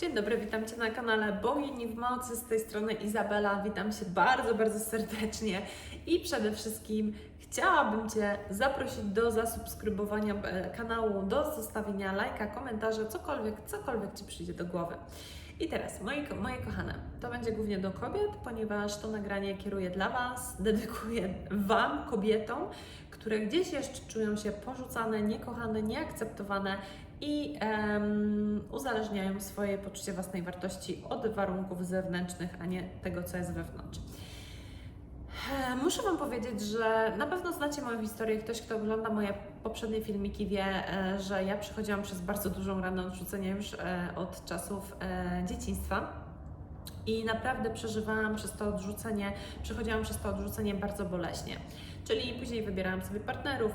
Dzień dobry, witam Cię na kanale Bogini w Mocy. Z tej strony Izabela. Witam Cię bardzo, bardzo serdecznie i przede wszystkim chciałabym Cię zaprosić do zasubskrybowania e, kanału, do zostawienia lajka, komentarza, cokolwiek, cokolwiek Ci przyjdzie do głowy. I teraz, ko- moje kochane, to będzie głównie do kobiet, ponieważ to nagranie kieruję dla Was, dedykuję Wam, kobietom, które gdzieś jeszcze czują się porzucane, niekochane, nieakceptowane i em, uzależniają swoje poczucie własnej wartości od warunków zewnętrznych, a nie tego, co jest wewnątrz. E, Muszę Wam powiedzieć, że na pewno znacie moją historię. Ktoś, kto ogląda moje poprzednie filmiki, wie, e, że ja przechodziłam przez bardzo dużą ranę odrzucenia już e, od czasów dzieciństwa. I naprawdę przeżywałam przez to odrzucenie, przechodziłam przez to odrzucenie bardzo boleśnie. Czyli później wybierałam sobie partnerów,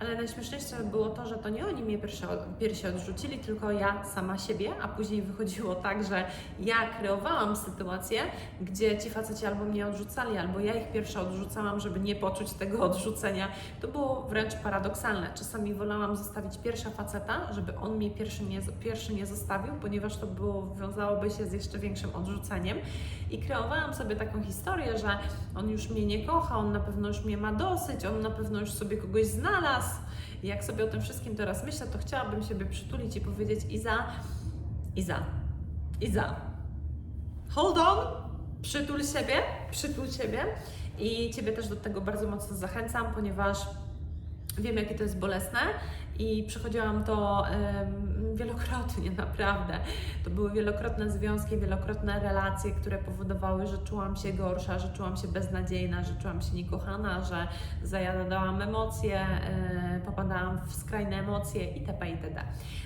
ale najśmieszniejsze było to, że to nie oni mnie pierwsze, pierwsi odrzucili, tylko ja sama siebie, a później wychodziło tak, że ja kreowałam sytuację, gdzie ci faceci albo mnie odrzucali, albo ja ich pierwsza odrzucałam, żeby nie poczuć tego odrzucenia. To było wręcz paradoksalne. Czasami wolałam zostawić pierwsza faceta, żeby on mnie pierwszy nie, pierwszy nie zostawił, ponieważ to było, wiązałoby się z jeszcze większym odrzuceniem. I kreowałam sobie taką historię, że on już mnie nie kocha, on na pewno już mnie ma dosyć, on na pewno już sobie kogoś znalazł. I jak sobie o tym wszystkim teraz myślę, to chciałabym siebie przytulić i powiedzieć Iza, Iza, Iza, hold on, przytul siebie, przytul siebie. I Ciebie też do tego bardzo mocno zachęcam, ponieważ wiem, jakie to jest bolesne. I przechodziłam to wielokrotnie, naprawdę. To były wielokrotne związki, wielokrotne relacje, które powodowały, że czułam się gorsza, że czułam się beznadziejna, że czułam się niekochana, że zajadałam emocje, e, popadałam w skrajne emocje itp. itd.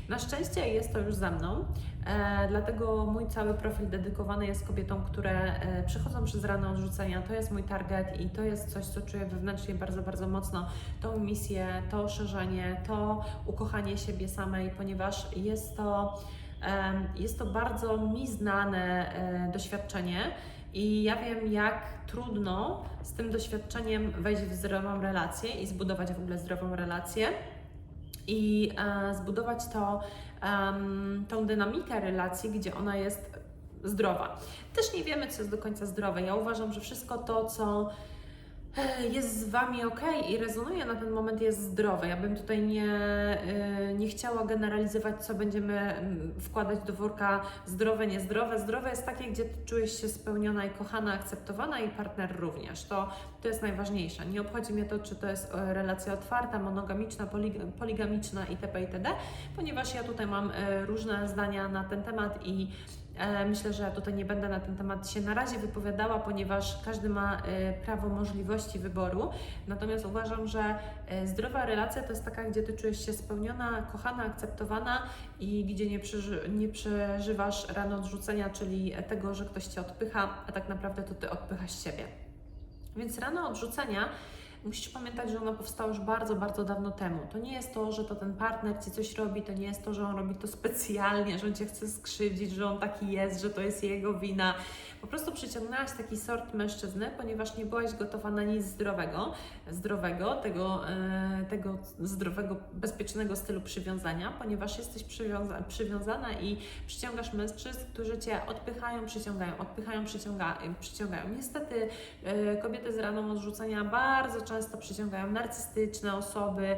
Na szczęście jest to już za mną, e, dlatego mój cały profil dedykowany jest kobietom, które e, przez rany odrzucenia. To jest mój target i to jest coś, co czuję wewnętrznie bardzo, bardzo mocno. Tą misję, to szerzenie, to ukochanie siebie samej, ponieważ jest to, jest to bardzo mi znane e, doświadczenie. I ja wiem, jak trudno z tym doświadczeniem wejść w zdrową relację i zbudować w ogóle zdrową relację i e, zbudować to, tą dynamikę relacji, gdzie ona jest zdrowa. Też nie wiemy, co jest do końca zdrowe. Ja uważam, że wszystko to, co jest z Wami ok i rezonuje na ten moment, jest zdrowe. Ja bym tutaj nie, e, nie chciała generalizować, co będziemy mm, wkładać do worka zdrowe, niezdrowe. Zdrowe jest takie, gdzie czujesz się spełniona i kochana, akceptowana i partner również. To, to jest najważniejsze. Nie obchodzi mnie to, czy to jest e, relacja otwarta, monogamiczna, polig- poligamiczna itp. itd., ponieważ ja tutaj mam e, różne zdania na ten temat i E, Myślę, że tutaj nie będę na ten temat się na razie wypowiadała, ponieważ każdy ma e, prawo możliwości wyboru. Natomiast uważam, że e, zdrowa relacja to jest taka, gdzie ty czujesz się spełniona, kochana, akceptowana i gdzie nie, przeży, nie przeżywasz rano odrzucenia, czyli tego, że ktoś cię odpycha, a tak naprawdę to ty odpychasz siebie. Więc rano odrzucenia musisz pamiętać, że ona powstała już bardzo, bardzo dawno temu. To nie jest to, że to ten partner ci coś robi, to nie jest to, że on robi to specjalnie, że on cię chce skrzywdzić, że on taki jest, że to jest jego wina. Po prostu przyciągnęłaś taki sort mężczyzny, ponieważ nie byłaś gotowa na nic zdrowego, zdrowego, tego, e, tego zdrowego, bezpiecznego stylu przywiązania, ponieważ jesteś przywiąza- przywiązana i przyciągasz mężczyzn, którzy cię odpychają, przyciągają, odpychają, przyciąga, przyciągają. Niestety e, kobiety z raną odrzucenia bardzo często przyciągają narcystyczne osoby,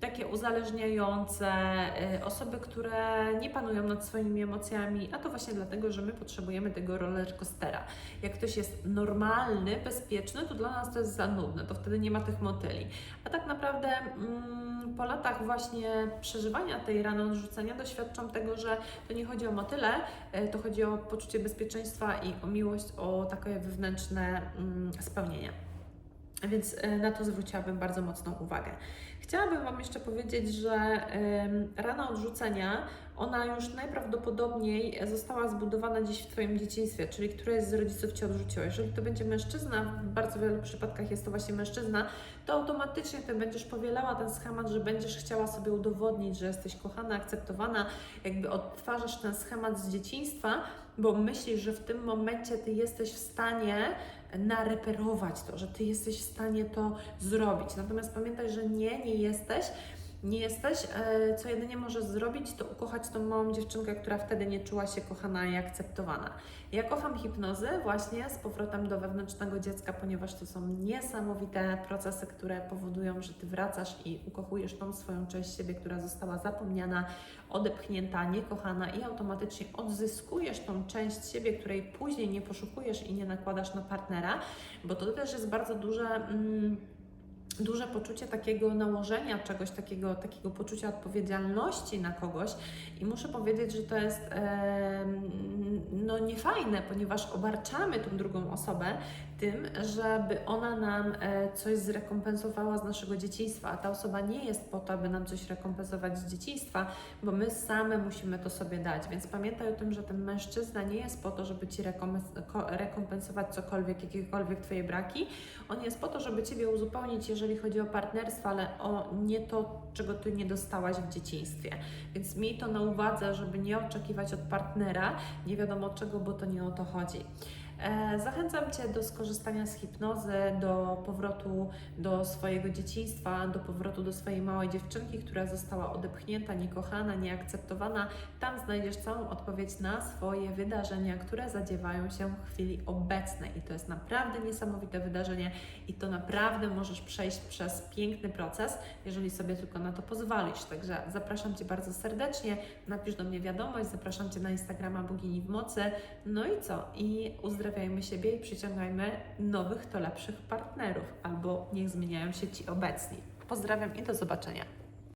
takie uzależniające, e, osoby, które nie panują nad swoimi emocjami, a to właśnie dlatego, że my potrzebujemy tego rollercoastera. Jak ktoś jest normalny, bezpieczny, to dla nas to jest za nudne, to wtedy nie ma tych motyli. A tak naprawdę mm, po latach właśnie przeżywania tej rany odrzucenia doświadczam tego, że to nie chodzi o motyle, e, to chodzi o poczucie bezpieczeństwa i o miłość, o takie wewnętrzne mm, spełnienie. Więc e, na to zwróciłabym bardzo mocną uwagę. Chciałabym Wam jeszcze powiedzieć, że rana odrzucenia, ona już najprawdopodobniej została zbudowana gdzieś w Twoim dzieciństwie, czyli któreś z rodziców Cię odrzuciło. Jeżeli to będzie mężczyzna, w bardzo wielu przypadkach jest to właśnie mężczyzna, to automatycznie Ty będziesz powielała ten schemat, że będziesz chciała sobie udowodnić, że jesteś kochana, akceptowana, jakby odtwarzasz ten schemat z dzieciństwa, bo myślisz, że w tym momencie Ty jesteś w stanie nareperować to, że Ty jesteś w stanie to zrobić. Natomiast pamiętaj, że nie, nie jesteś, nie jesteś, e, co jedynie możesz zrobić, to ukochać tą małą dziewczynkę, która wtedy nie czuła się kochana i akceptowana. Ja kocham hipnozy właśnie z powrotem do wewnętrznego dziecka, ponieważ to są niesamowite procesy, które powodują, że ty wracasz i ukochujesz tą swoją część siebie, która została zapomniana, odepchnięta, niekochana i automatycznie odzyskujesz tą część siebie, której później nie poszukujesz i nie nakładasz na partnera, bo to też jest bardzo duże. Mm, duże poczucie takiego nałożenia czegoś takiego, takiego poczucia odpowiedzialności na kogoś. I muszę powiedzieć, że to jest em, no niefajne, ponieważ obarczamy tą drugą osobę tym, żeby ona nam e, coś zrekompensowała z naszego dzieciństwa, a ta osoba nie jest po to, aby nam coś rekompensować z dzieciństwa, bo my same musimy to sobie dać, więc pamiętaj o tym, że ten mężczyzna nie jest po to, żeby Ci rekompens- ko- rekompensować cokolwiek, jakiekolwiek Twoje braki, on jest po to, żeby Ciebie uzupełnić, jeżeli chodzi o partnerstwo, ale o nie to, czego Ty nie dostałaś w dzieciństwie. Więc miej to na uwadze, żeby nie oczekiwać od partnera nie wiadomo czego, bo to nie o to chodzi. E, Zachęcam Cię do skorzystania z hipnozy, do powrotu do swojego dzieciństwa, do powrotu do swojej małej dziewczynki, która została odepchnięta, niekochana, nieakceptowana. Tam znajdziesz całą odpowiedź na swoje wydarzenia, które zadziewają się w chwili obecnej. I to jest naprawdę niesamowite wydarzenie i to naprawdę możesz przejść przez piękny proces, jeżeli sobie tylko na to pozwolisz. Także zapraszam Cię bardzo serdecznie, napisz do mnie wiadomość, zapraszam Cię na Instagrama Bogini w Mocy. No i co? I uzdrawiajmy siebie i przyciągajmy nowych, to lepszych partnerów, albo niech zmieniają się ci obecni. Pozdrawiam i do zobaczenia.